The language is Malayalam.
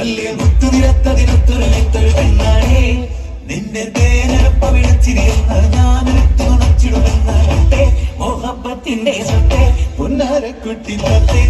വലിയ മുത്തു നിരത്തതിനൊത്തൊരു വിത്തൊരു പെണ്ണാണേ. നിന്റെ തേനരപ്പ വിളിച്ചിരിയുന്ന ഞാനെടുത്തു നുണച്ചിടുമെന്ന മുട്ടേ മോഹപ്പത്തിന്റെ സത്തെ പൊന്നാരക്കുട്ടി തത്തെ.